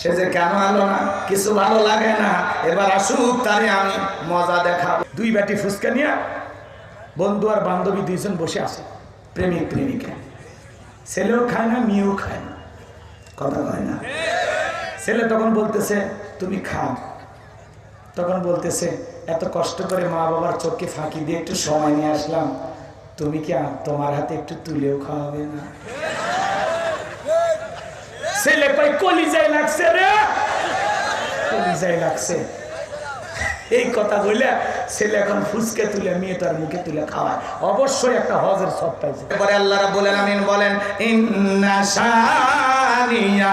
সে যে কেন আলো না? কিছু ভালো লাগে না। এবার আসুক, তারে আমি মজা দেখাবো। দুই ব্যাটি ফুচকা নিয়ে বন্ধু আর বান্ধবী দুইজন বসে আছে, প্রেমিক প্রেমিকা। ছেলেও খায় না, মেয়েও খায় না। কথা কয় না। ছেলে তখন বলতেছে, তুমি খাও। তখন বলতেছে, এত কষ্ট করে মা বাবার চোখকে ফাঁকি দিয়ে একটু সময় নিয়ে আসলাম। তুমি কি তোমার হাতে একটু তুলেও খাওয়াবে না? ছেলে কই কলিজায় লাগছে রে। কলিজায় লাগছে। এই কথা বলে ছেলে এখন ফুসকে তুলে মেয়ে তার মুখে তুলে খাওয়ায়। অবশ্যই একটা হজের সব পাইছে। এবারে আল্লাহ রাব্বুল আলামিন বলেন, ইন্না শানিয়া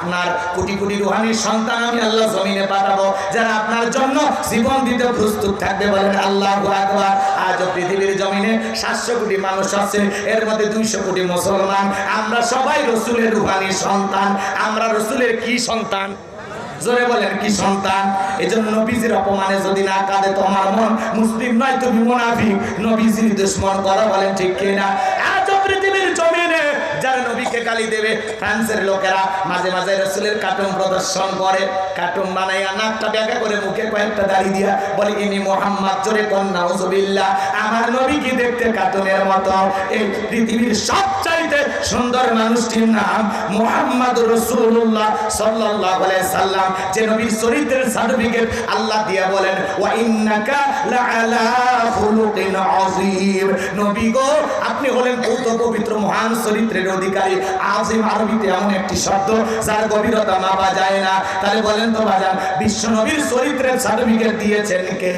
আপনার কোটি কোটি রুহানির সন্তান আমি আল্লাহ জমিনে পাঠাবো। যারা আপনার জন্য জীবন দিতে প্রস্তুত থাকবে বলেন আল্লাহ আকবার। আজও পৃথিবীর জমিনে সাতশো কোটি মানুষ আছে এর মধ্যে দুইশো কোটি মুসলমান। আমরা সবাই রসুলের রুহানির সন্তান। আমরা রসুলের কি সন্তান? জোরে বলেন, কি সন্তান? এই জন্য নবীজির অপমানে যদি না কাঁদে তোমার মন মুসলিম নয়, তুমি মুনাফিক। নবীজির দুশ্মন করা বলেন ঠিক কিনা? আজ পৃথিবীর জমিনে যারা নবীকে গালি দেবে, ফ্রান্সের লোকেরা মাঝে মাঝে রসুলের কার্টুন প্রদর্শন করে, কার্টুন বানাইয়া নাকটা ব্যাগা করে মুখে কয়েকটা দাড়ি দিয়া বলে, ইনি মোহাম্মদ, জোরে কন্যা আমার নবী কি দেখতে কার্টুনের মতো? এই পৃথিবীর সবচাইতে সুন্দর মানুষটির নাম মোহাম্মদ রসুল্লাহ আলাইহি সাল্লাম, যে নবীর চরিত্রের সার্টিফিকেট আল্লাহ দিয়া বলেন, ওয়া আযীম। আপনি হলেন ভৌত পবিত্র মহান চরিত্রের অধিকারী। আজিম আরবিতে এমন একটি শব্দ, যার গভীরতা মাপা যায় না। তাহলে বলেন তো বাজান বিশ্ব নবীর চরিত্রের সার্টিফিকেট দিয়েছেন কে?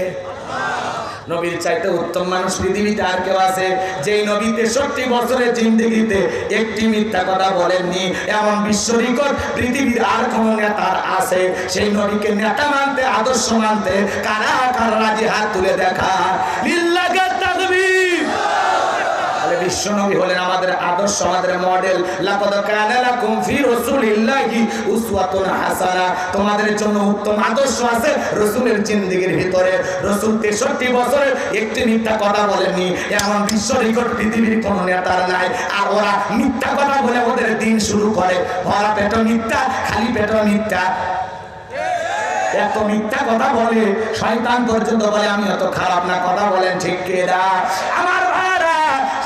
নবীর চাইতে উত্তম মানুষ পৃথিবীতে আর কেউ আছে যেই নবী তেষট্টি বছরের জিন্দগিতে একটি মিথ্যা কথা বলেননি, এমন বিশ্ব রেকর্ড পৃথিবীর আর কোন নেতার আছে। সেই নবীকে নেতা মানতে, আদর্শ মানতে কারা কারা রাজি হাত তুলে দেখা? বিশ্বনবী হলেন আমাদের আদর্শ, আমাদের মডেল। ফি রাসূলিল্লাহি উসওয়াতুন হাসানা। তোমাদের জন্য উত্তম আদর্শ আছে রাসূলের ভিতরে। রাসূল 63 বছরের একটি মিথ্যা কথা বলেননি। এমন বিশ্ব রেকর্ড পৃথিবীর কোন নেতার নাই। আর ওরা মিথ্যা কথা বলে ওদের দিন শুরু করে। ভরা পেট মিথ্যা, খালি পেট মিথ্যা। এত মিথ্যা কথা বলে, শয়তান পর্যন্ত বলে, আমি অত খারাপ না, কথা বলেন ঠিক কেরা আমার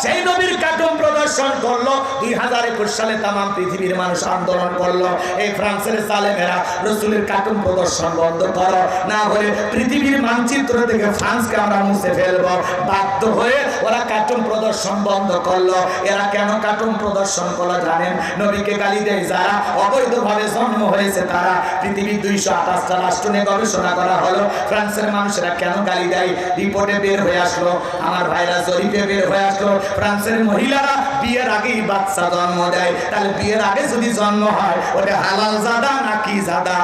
সেই নবীর কার্টুন প্রদর্শন করল, দুই হাজার একুশ সালে তাম পৃথিবীর মানুষ আন্দোলন করল। এই ফ্রান্সের সালেমেরা রসুলের কার্টুন প্রদর্শন বন্ধ করো। না হলে পৃথিবীর মানচিত্র থেকে ফ্রান্সকে আমরা মুছে ফেলব। বাধ্য হয়ে ওরা কার্টুন প্রদর্শন বন্ধ করল। এরা কেন কার্টুন প্রদর্শন করল জানেন? নবীকে গালি দেয় যারা? অবৈধভাবে জন্ম হয়েছে তারা। পৃথিবীর দুইশো আঠাশটা রাষ্ট্র নিয়ে গবেষণা করা হলো। ফ্রান্সের মানুষেরা কেন গালি দেয়? রিপোর্টে বের হয়ে আসলো। আমার ভাইরা জরিপে বের হয়ে আসলো। ফ্রান্সের মহিলারা বিয়ের আগেই বাচ্চা জন্ম দেয়। তাহলে বিয়ের আগে যদি জন্ম হয়, ওটা হালাল জাদা নাকি জাদা?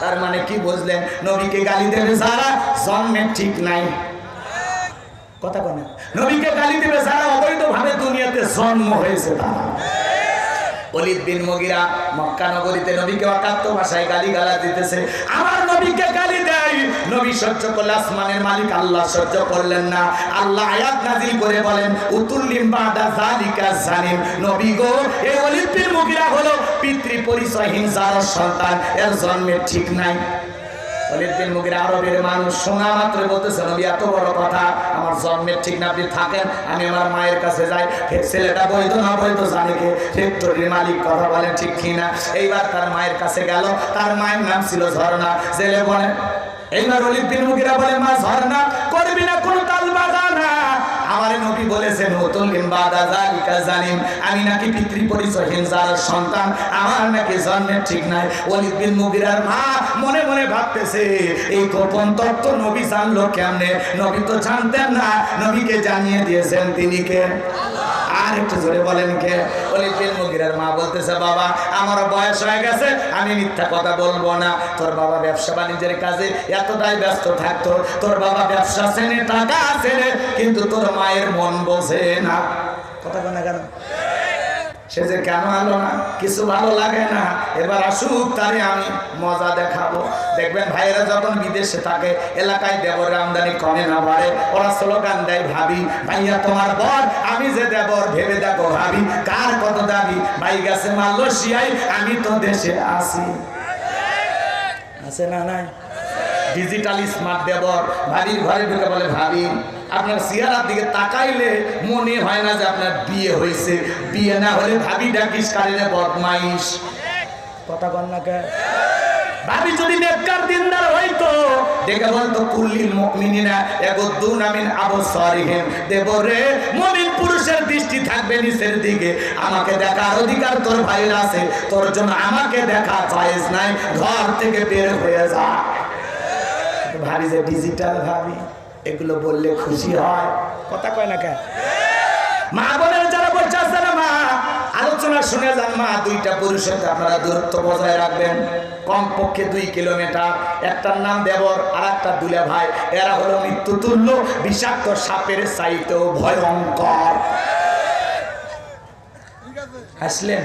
তার মানে কি বুঝলেন? নবীকে গালি দেবে যারা, জন্মে ঠিক নাই। কথা বলে নবীকে গালি দেবে যারা, অবৈধভাবে দুনিয়াতে জন্ম হয়েছে তারা। অলিদ বিন মগিরা মক্কা নগরীতে নবীকে অকাত্য ভাষায় গালি গালা দিতেছে। আমার নবীকে গালি দেয়। নবী সহ্য করলে আসমানের মালিক, আল্লাহ সহ্য করলেন না। আল্লাহ আয়াত নাজিল করে বলেন, উতুল্লিম বাদা জালিকা জানিম। নবী গো এই অলিদ বিন মগিরা হলো পিতৃ পরিচয় হিংসার সন্তান। এর জন্মের ঠিক নাই। অলিদ্দিন মুগির আরবের মানুষ শোনা মাত্র বলতেছে, নবী, এত বড় কথা, আমার জন্মের ঠিক না, আপনি থাকেন, আমি আমার মায়ের কাছে যাই। ছেলেটা বৈধ না বৈধ জানে কে? ফ্যাক্টরির মালিক কথা বলেন ঠিক কিনা এইবার তার মায়ের কাছে গেল, তার মায়ের নাম ছিল ঝর্ণা। জেলে বলে, এইবার অলিদ্দিন মুগিরা বলে, মা, ঝর্ণা করবি না, কোনো তাল বাগানা আমার বলেছেন জানিম আমি নাকি পিতৃ পরিচয়হীন যার সন্তান, আমার নাকি জন্মের ঠিক নাই। ওলিদ বিন মুগিরার মা মনে মনে ভাবতেছে, এই গোপন তত্ত্ব নবী জানলো কেমনে? নবী তো জানতেন না, নবীকে জানিয়ে দিয়েছেন তিনি কে? আর একটু জোরে বলেন কে? বলি মুগিরার মা বলতেছে, বাবা, আমার বয়স হয়ে গেছে, আমি মিথ্যা কথা বলব না। তোর বাবা ব্যবসা বাণিজ্যের কাজে এতটাই ব্যস্ত থাকতো। তোর বাবা ব্যবসা চেনে টাকা আছে কিন্তু তোর মায়ের মন বোঝে না। কথা কেন কেন? সে যে কেন আলো না? কিছু ভালো লাগে না। এবার আসুক তারে আমি মজা দেখাবো। দেখবেন ভাইয়েরা যখন বিদেশে থাকে, এলাকায় দেবর আমদানি কমে না বাড়ে। ওরা স্লোগান দেয়, ভাবি, ভাইয়া তোমার বর, আমি যে দেবর, ভেবে দেখো ভাবি, কার কত দাবি ভাই গেছে মালয়েশিয়ায়, আমি তো দেশে আসি আছে না নাই? ডিজিটাল স্মার্ট দেবর। ভাবির ঘরে ঢুকে বলে, ভাবি আপনার চেহারার দিকে তাকাইলে মনে হয় না যে আপনার বিয়ে হয়েছে। বিয়ে না হলে ভাবি ডাকিস কারিনে বদমাইশ। কথা কন না কে? ভাবি যদি নেককার দিনদার হইতো দেখে বলতো কুল্লিল মুমিনিনা ইয়াগুদ্দুন মিন আবসারিহিম দেব রে মুমিন পুরুষের দৃষ্টি থাকবে নিচের দিকে। আমাকে দেখার অধিকার তোর ভাইয়ের আছে। তোর জন্য আমাকে দেখা চাইস নাই। ঘর থেকে বের হয়ে যা। ভাবি যে ডিজিটাল ভাবি। এগুলো বললে খুশি হয়। কথা কয় না কেন? মা বোনের যারা বলছে না মা? আলোচনা শুনে যান মা, দুইটা পুরুষের আপনারা দূরত্ব বজায় রাখবেন। কমপক্ষে দুই কিলোমিটার। একটার নাম দেবর আর একটা দুলে ভাই। এরা হলো মৃত্যু তুল্য বিষাক্ত সাপের চাইতেও ভয়ঙ্কর। হাসলেন?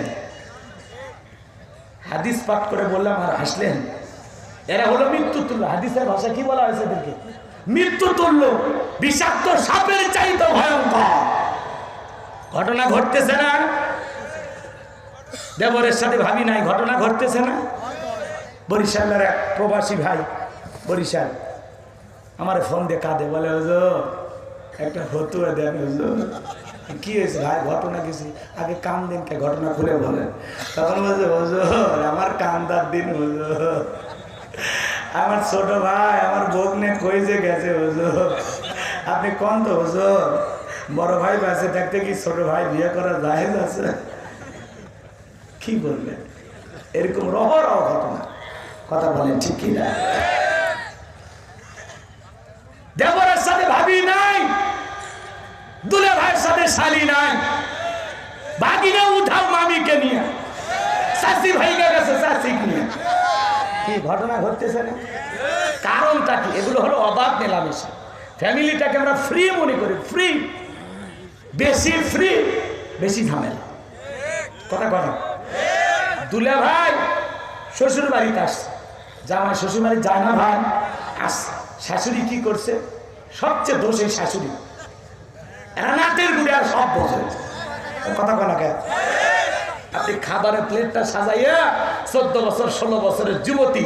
হাদিস পাঠ করে বললাম, আর হাসলেন? এরা হলো মৃত্যু তুল্য হাদিসের ভাষা কি বলা হয়েছে এদেরকে? মৃত্যু তুল্য, বিষাক্ত সাপের চাইতে ভয়ঙ্কর। ঘটনা ঘটতেছে না? দেবরের সাথে ভাবি নাই, ঘটনা ঘটতেছে না? বরিশালের এক প্রবাসী ভাই, বরিশাল, আমার ফোন দিয়ে কাঁদে, বলে, হুজুর, একটা ফতুয়া দেন, হুজুর। কি হয়েছে ভাই? ঘটনা কিছু আগে কান দিন কে, ঘটনা খুলে বলেন। তখন বলছে আমার কান্দার দিন, হুজুর। আমার ছোট ভাই, আমার বগনে কইছে গেছে হুজুর? আপনি কোন তো হুজুর? বড় ভাই বাসে থাকতে কি ছোট ভাই বিয়ে করা জাহেজ আছে? কি বললেন? এরকম রহ রহ ঘটনা। কথা বলেন ঠিক কি না? দেবরের সাথে ভাবি নাই, দুলে ভাইয়ের সাথে শালি নাই বাগিনা উঠাও মামিকে নিয়ে শাশি ভাইকে কি ঘটনা ঘটতেছে না? কারণটা কি? এগুলো হলো অবাধ মেলামেশা। ফ্যামিলিটাকে আমরা ফ্রি মনে করি ফ্রি বেশি ফ্রি বেশি ঝামেলা। কথা কথা দুলে ভাই শ্বশুর বাড়িতে আসছে। জামাই শ্বশুর বাড়ি যায় না ভাই, আসছে। শাশুড়ি কি করছে? সবচেয়ে দোষ শাশুড়ি। নাটের গুড়ে আর সব বোঝে। কথা বলা কে? আপনি খাবারের প্লেটটা সাজাইয়া চোদ্দ বছর, ষোলো বছরের যুবতী।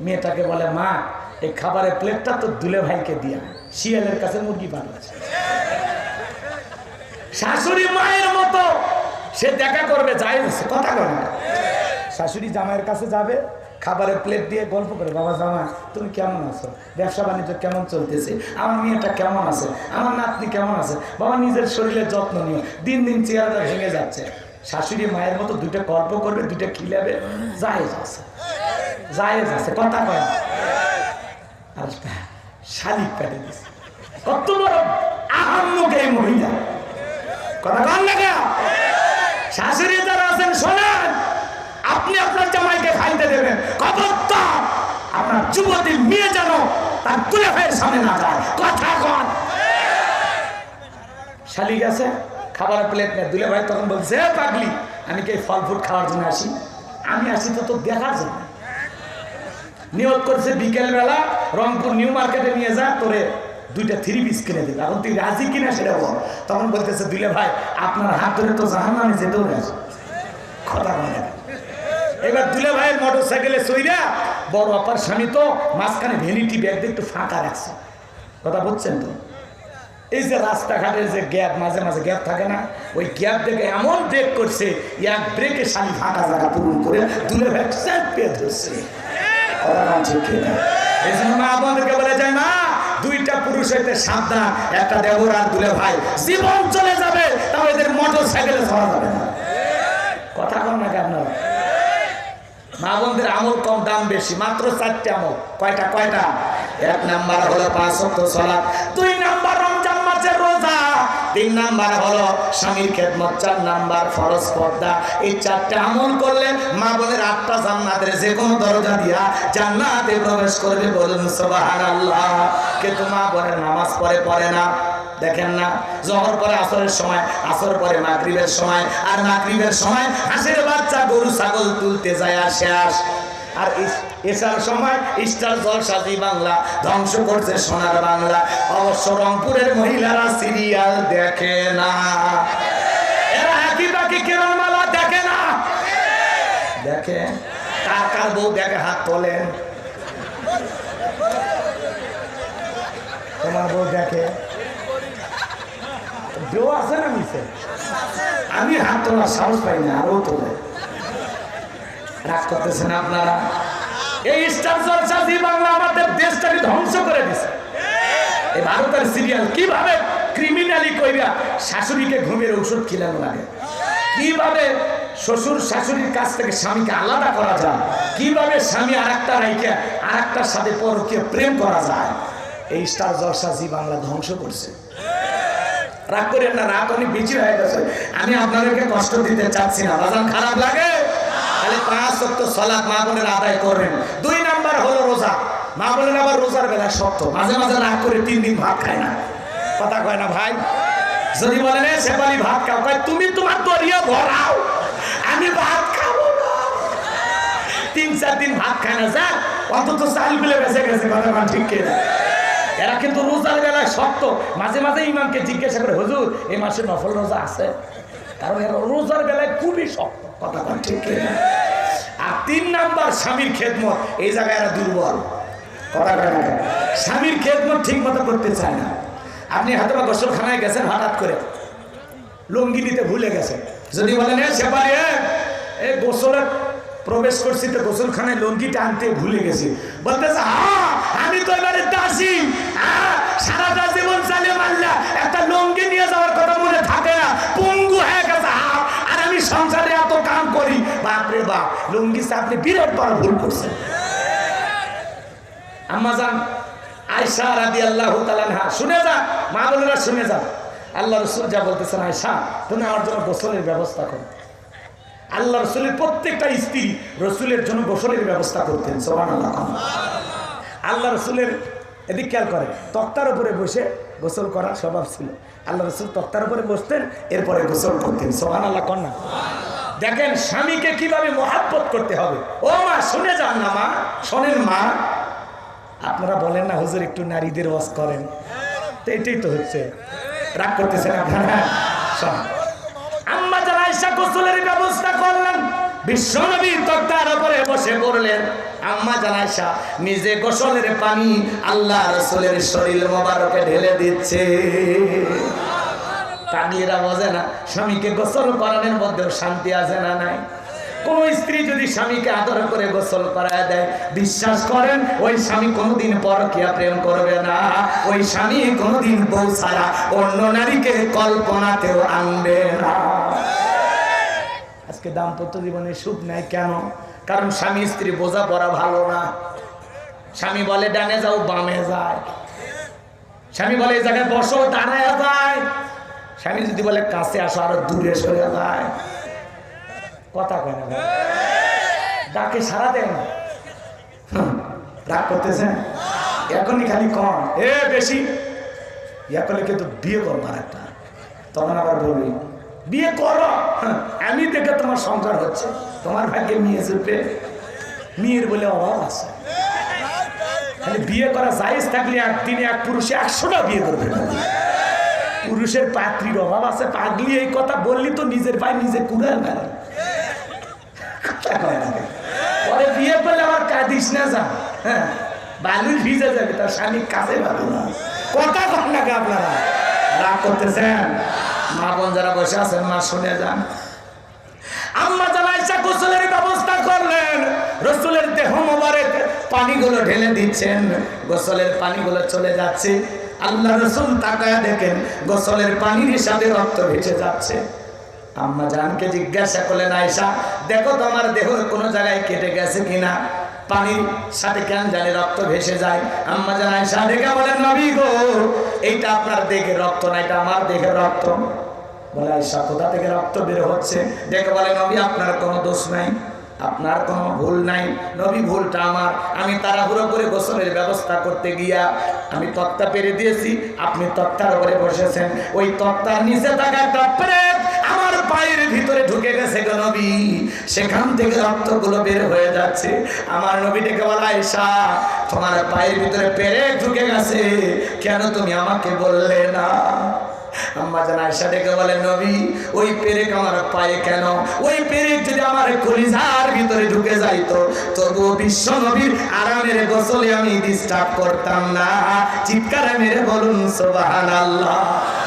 মেয়েটাকে বলে, মা, এই খাবারের প্লেটটা তো দুলে ভাইকে দিয়া শিয়ালের কাছে মুরগি বানাচ্ছে। শাশুড়ি মায়ের মতো, সে দেখা করবে যাই কথা না। শাশুড়ি জামাইয়ের কাছে যাবে, খাবারের প্লেট দিয়ে গল্প করে, বাবা জামা তুমি কেমন আছো? ব্যবসা বাণিজ্য কেমন চলতেছে? আমার মেয়েটা কেমন আছে? আমার নাতনি কেমন আছে? বাবা নিজের শরীরের যত্ন নিও। দিন দিন চেয়ারটা ভেঙে যাচ্ছে। শাশুড়ি মায়ের মতো দুইটা গল্প করবে, দুইটা খিলাবে। জায়েজ আছে। জায়েজ আছে, কথা কয় না। আর শালিক পেটে দিছে। কত বড় আহাম্মক এই মহিলা। কথা কন না? শাশুড়ি যারা আছেন, শোনেন, আপনি আপনার জামাইকে খাইতে দেবেন। খবরদার, আপনার যুবতী মেয়ে যেন তার তুলে ভাইয়ের সামনে না যায়। কথা কন। শালিক আছে? খাবারের প্লেট নেই দুলে ভাই তখন বলছে, "এ পাগলি, আমি কি ফল ফ্রুট খাওয়ার জন্য আসি? আমি আসি তো তোর দেখার জন্য। নিয়োগ করছে বিকেলবেলা, রংপুর নিউ মার্কেটে নিয়ে যা, তোরে দুইটা থ্রি পিস কিনে দেবে। এখন তুই রাজি কিনা সেটা বল। তখন বলতেছে, দুলে ভাই, আপনার হাত ধরে তো জাহান নামে যেতেও গেছে কথা বলে এবার দুলে ভাইয়ের মোটর সাইকেলে সইরা বড় অপার স্বামী তো মাঝখানে ভ্যানিটি ব্যাগ দিয়ে একটু ফাঁকা রাখছে। কথা বুঝছেন তো? এই যে রাস্তাঘাটের যে গ্যাপ, মাঝে মাঝে গ্যাপ থাকে না, ওই গ্যাপ দেখে এমন ব্রেক করছে, এক ব্রেকে স্বামী ফাঁকা জায়গা পূরণ করে ভাই পেয়ে ধরছে। ভাই। চলে যাবে সাইকেলে চলা যাবে না। কথা মা বোনদের আমল কম, দাম বেশি, মাত্র চারটে আমল। কয়টা কয়টা? এক নাম্বার হলো পাঁচ সলাপ দুই তিন নাম্বার হলো স্বামীর খেদমত, চার নাম্বার ফরজ পর্দা। এই চারটা আমল করলে মা বোনের আটটা জান্নাতের যে কোনো দরজা দিয়া জান্নাতে প্রবেশ করবে বলুন, সুবহানাল্লাহ। কিন্তু মা বোনের নামাজ পড়ে পড়ে না। দেখেন না, জহর পরে আসরের সময়, আসর পরে মাগরিবের সময়, আর মাগরিবের সময় হাঁসের বাচ্চা গরু, ছাগল তুলতে যায় আর শেষ। আর এসার সময় স্টার জলসাজি বাংলা, ধ্বংস করছে সোনার বাংলা। অবশ্য রংপুরের মহিলারা সিরিয়াল দেখে না। এরা একই বাকি কেরণ মালা দেখে না। দেখে? কার কার বউ দেখে হাত তোলেন তোমার বউ দেখে? বউ আছে না মিশে আমি হাত তোলার সাহস পাই না আরও তোলে। রাগ করতেছেন আপনারা? এই স্টার জলসা জি বাংলা আমাদের দেশটাকে ধ্বংস করে দিছে। এই ভারতের সিরিয়াল কীভাবে ক্রিমিনালি কইরা শাশুড়িকে ঘুমের ঔষধ খিলানো লাগে? কীভাবে শ্বশুর শাশুড়ির কাছ থেকে স্বামীকে আলাদা করা যায়? কীভাবে স্বামী আর একটা রাইকে আর একটার সাথে পরকে প্রেম করা যায়? এই স্টার জলসা জি বাংলা ধ্বংস করছে। রাগ করেন না, রাগ অনেক বেশি হয়ে গেছে। আমি আপনাদেরকে কষ্ট দিতে চাচ্ছি না। বাজান খারাপ লাগে? তাহলে পাঁচ সত্য সলাৎ মা বোনের আদায় করবেন দুই নাম্বার হলো রোজা। মা বোনের আবার রোজার বেলা শক্ত। মাঝে মাঝে রাগ করে তিন দিন ভাত খায় না। কথা কয় না ভাই? যদি বলেন "এ, শেফালি ভাত খাও। কয় তুমি তোমার দরিয়া ভরাও। আমি ভাত খাব তিন চার দিন ভাত খায় না। যাক অন্তত চাল বিলে বেঁচে গেছে কথা ঠিক এরা কিন্তু রোজার বেলায় শক্ত। মাঝে মাঝে ইমামকে জিজ্ঞাসা করে হুজুর এই মাসে নফল রোজা আছে? কারণ এরা রোজার বেলায় খুবই শক্ত। কথা ঠিক? আর তিন নাম্বার, স্বামীর খেদমত। এই জায়গায় এরা দুর্বল? স্বামীর খেদমত ঠিক মতো করতে চায় না। আপনি হয়তো বা গোসলখানায় গেছেন, হঠাৎ করে লুঙ্গি নিতে ভুলে গেছেন। যদি বলেন গোসলের প্রবেশ করছি তো গোসলখানায় লুঙ্গিটা আনতে ভুলে গেছি। বলতেছে হ্যাঁ আমি তো এবারে দাসি। সারাটা জীবন চালিয়ে মারলা। একটা লুঙ্গি নিয়ে যাওয়ার কথা মনে থাকে না। সংসারে এত কাম করি, বাপরে বাপ, লুঙ্গি আপনি বিরাট বড় ভুল করছেন আম্মাজান আয়সা রাদি আল্লাহ তালানহা শুনে যা, মা বোনেরা শুনে যা। আল্লাহ রসুল যা বলতেছেন আয়সা তুমি আমার জন্য গোসলের ব্যবস্থা করো। আল্লাহ রসুলের প্রত্যেকটা স্ত্রী রসুলের জন্য গোসলের ব্যবস্থা করতেন সোহান আল্লাহ আল্লাহ রসুলের এদিক খেয়াল করে, তক্তার উপরে বসে গোসল করা স্বভাব ছিল। আল্লাহ রসুল তক্তার উপরে বসতেন, এরপরে গোসল করতেন। সোহান আল্লাহ কন্যা দেখেন স্বামীকে কীভাবে মহাব্বত করতে হবে। ও মা, শুনে যান না মা, শোনেন মা। আপনারা বলেন না, হুজুর, একটু নারীদের ওয়াজ করেন। তো এটাই তো হচ্ছে। রাগ করতেছেন আপনারা। আম্মা যারা গোসলের ব্যবস্থা করলেন বিশ্বনবী তক্তার উপরে বসে পড়লেন। আম্মা জানাইসা, নিজে গোসলের পানি আল্লাহ শরীর মোবারকে ঢেলে দিচ্ছে। বোঝে না, স্বামীকে গোসল করানোর মধ্যেও শান্তি আছে না নাই? কোন স্ত্রী যদি স্বামীকে আদর করে গোসল করায় দেয়, বিশ্বাস করেন, ওই স্বামী কোনোদিন পরকিয়া প্রেম করবে না। ওই স্বামী কোনোদিন বউ ছাড়া অন্য নারীকে কল্পনাতেও আনবে না। আজকে দাম্পত্য জীবনে সুখ নাই কেন? কারণ স্বামী স্ত্রী বোঝা পড়া ভালো না। স্বামী বলে, ডানে যাও, বামে যায়। স্বামী বলে, এই জায়গায় বসো, দাঁড়ায় যায়। স্বামী যদি বলে, কাছে আসো, আরও দূরে সরে যায়। কথা কয় না ভাই। ডাকে সারা দেয় না। রাগ করতেছেন? এখনই খালি কম এ, বেশি। ইয়া কিন্তু বিয়ে করবার একটা। তখন আবার বলবি বিয়ে করো। আমি দেখে তোমার সংসার হচ্ছে। তোমার ভাগ্যে মেয়ে চুপে মেয়ের বলে অভাব আছে। খালি বিয়ে করা জায়েজ থাকলে একদিনে এক পুরুষে একশোটা বিয়ে করবে। পুরুষের পাত্রীর অভাব আছে। পাগলি এই কথা বললি তো নিজের ভাই নিজে কুড়ায় না পরে বিয়ে করলে আমার কাঁদিস না যা। হ্যাঁ বালুর ভিজে যাবে, তার স্বামী কাজে পাবে না। কথা কন না আপনারা। রাগ করতেছেন? মা বোন যারা বসে আছেন, মা, শুনে যান। আম্মা জানাইসা গোসলের ব্যবস্থা করলেন, রসুলের দেহ মোবারক পানিগুলো ঢেলে দিচ্ছেন, গোসলের পানিগুলো চলে যাচ্ছে। আল্লাহ রসুল তাকায় দেখেন, গোসলের পানির সাথে রক্ত ভেসে যাচ্ছে। আম্মা জানকে জিজ্ঞাসা করলেন আয়সা দেখো তোমার দেহ কোনো জায়গায় কেটে গেছে কিনা? পানির সাথে কেন জানে রক্ত ভেসে যায়? আম্মা জান আয়েশা দেখে বলেন, নবী গো, এইটা আপনার দেখে রক্ত না, এটা আমার দেখে রক্ত। বলে আয়েশা, কোথা থেকে রক্ত বের হচ্ছে? দেখে বলে, নবী, আপনার কোনো দোষ নাই, আপনার কোনো ভুল নাই। নবী, ভুলটা আমার। আমি তাড়াহুড়ো করে গোসলের ব্যবস্থা করতে গিয়া আমি তক্তা পেরে দিয়েছি, আপনি তক্তার উপরে বসেছেন। ওই তক্তার নিচে থাকা একটা প্রেত পায়ের ভিতরে ঢুকে গেছে গো নবী। সেখান থেকে রক্তগুলো বের হয়ে যাচ্ছে। আমার নবী ডেকে বলা এসা তোমার পায়ের ভিতরে পেরে ঢুকে গেছে। কেন তুমি আমাকে বললে না? আম্মা জান আয়েশা ডেকে বলে, নবী, ওই পেরেক আমার পায়ে কেন? ওই পেরেক যদি আমার কলিজার ভিতরে ঢুকে যাইতো, তবুও বিশ্ব নবীর আরামের গোসলে আমি ডিস্টার্ব করতাম না। চিৎকারে মেরে বলুন বলে রসুলের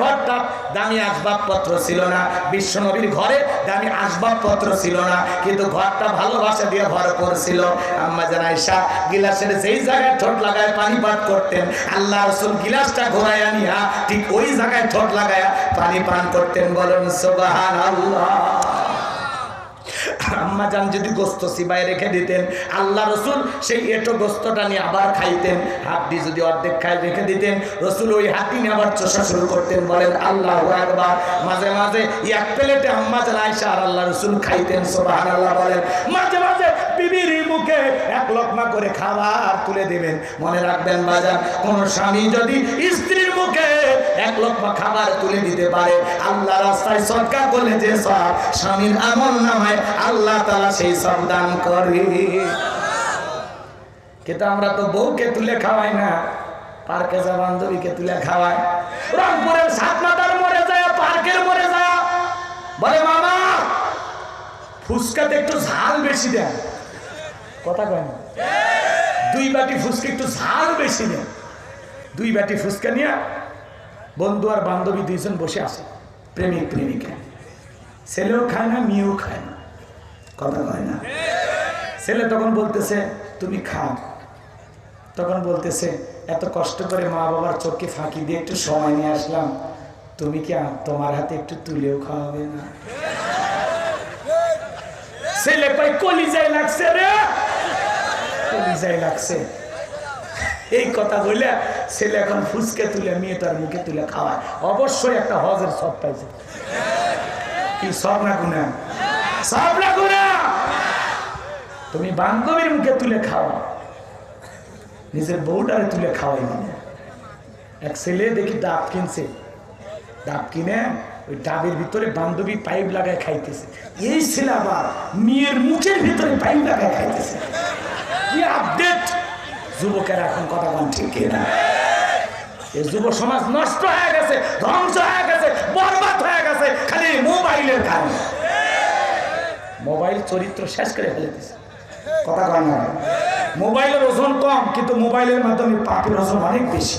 ঘরটা দামি আসবাবপত্র ছিল না। বিশ্ব নবীর ঘরে দামি আসবাবপত্র ছিল না। কিন্তু ঘরটা ভালোবাসা দিয়ে ভরপুর ছিল আম্মা জানাই আয়েশা, গিলাসের যেই জায়গায় ঠোঁট লাগায় পানি পান করতেন, আল্লাহ রসুল গিলাসটা ঘোরায় আনিয়া ঠিক ওই জায়গায় ঠোঁট লাগায় পানি পান করতেন। বলেন, সুবহানাল্লাহ। আম্মা যান যদি গোস্ত সিবাই রেখে দিতেন, আল্লাহ রসুল সেই এটো গোস্তটা নিয়ে আবার খাইতেন। হাড্ডি যদি অর্ধেক খাই রেখে দিতেন, রসুল ওই হাড্ডি নিয়ে আবার চষা শুরু করতেন, বলেন, আল্লাহ একবার মাঝে মাঝে এক প্লেটে আম্মা যান আয়সা আর আল্লাহ রসুল খাইতেন সোবাহান আল্লাহ বলেন। মাঝে মাঝে বিবির মুখে এক লকমা করে খাবার তুলে দেবেন। মনে রাখবেন বাজার কোন স্বামী যদি স্ত্রীর মুখে এক লকমা খাবার তুলে দিতে পারে, আল্লাহ রাস্তায় সরকার বলে যে সব স্বামীর আমল নামায় আল্লাহ তালা সেই সব দান করে। কিন্তু আমরা তো বউকে তুলে খাওয়াই না, পার্কে যা বান্ধবীকে তুলে খাওয়াই। রংপুরের সাত মাতার মরে যায়, পার্কের মরে যায়। বলে, মামা, ফুচকাতে একটু ঝাল বেশি দেন। কথা কয় না। দুই বাটি ফুচকা একটু ঝাল বেশি দেন। দুই বাটি ফুচকা নিয়ে বন্ধু আর বান্ধবী দুইজন বসে আছে প্রেমিক প্রেমিকা ছেলেও খায় না, মেয়েও খায় না। কথা কয় না। ছেলে তখন বলতেছে, তুমি খাও। তখন বলতেছে, এত কষ্ট করে মা বাবার চোখে ফাঁকি দিয়ে একটু সময় নিয়ে আসলাম। তুমি কি তোমার হাতে একটু তুলেও খাওয়াবে না? ছেলে পাই কলিজাই লাগছে রে। কলিজাই লাগছে। এই কথা বলে ছেলে এখন ফুসকে তুলে, মেয়ে মেয়েটার মুখে তুলে খাওয়ায়। অবশ্যই একটা হজের সব পাইছে। কি সব না গুনা? সব না তুমি বান্ধবীর মুখে তুলে খাওয়া নিজের বউটারে তুলে খাওয়াই না এক ছেলে দেখি ডাব কিনছে। ডাব কিনে ওই ডাবের ভিতরে বান্ধবী পাইপ লাগায় খাইতেছে। এই ছেলে আবার মেয়ের মুখের ভিতরে পাইপ লাগায় খাইতেছে। কি আপডেট? যুবকেরা এখন কথা বল ঠিক না এই যুব সমাজ নষ্ট হয়ে গেছে, ধ্বংস হয়ে গেছে, বরবাদ হয়ে গেছে, খালি মোবাইলের কারণে। মোবাইল চরিত্র শেষ করে ফেলে দিছে। কথা কম মোবাইলের ওজন কম কিন্তু মোবাইলের মাধ্যমে পাপের ওজন অনেক বেশি।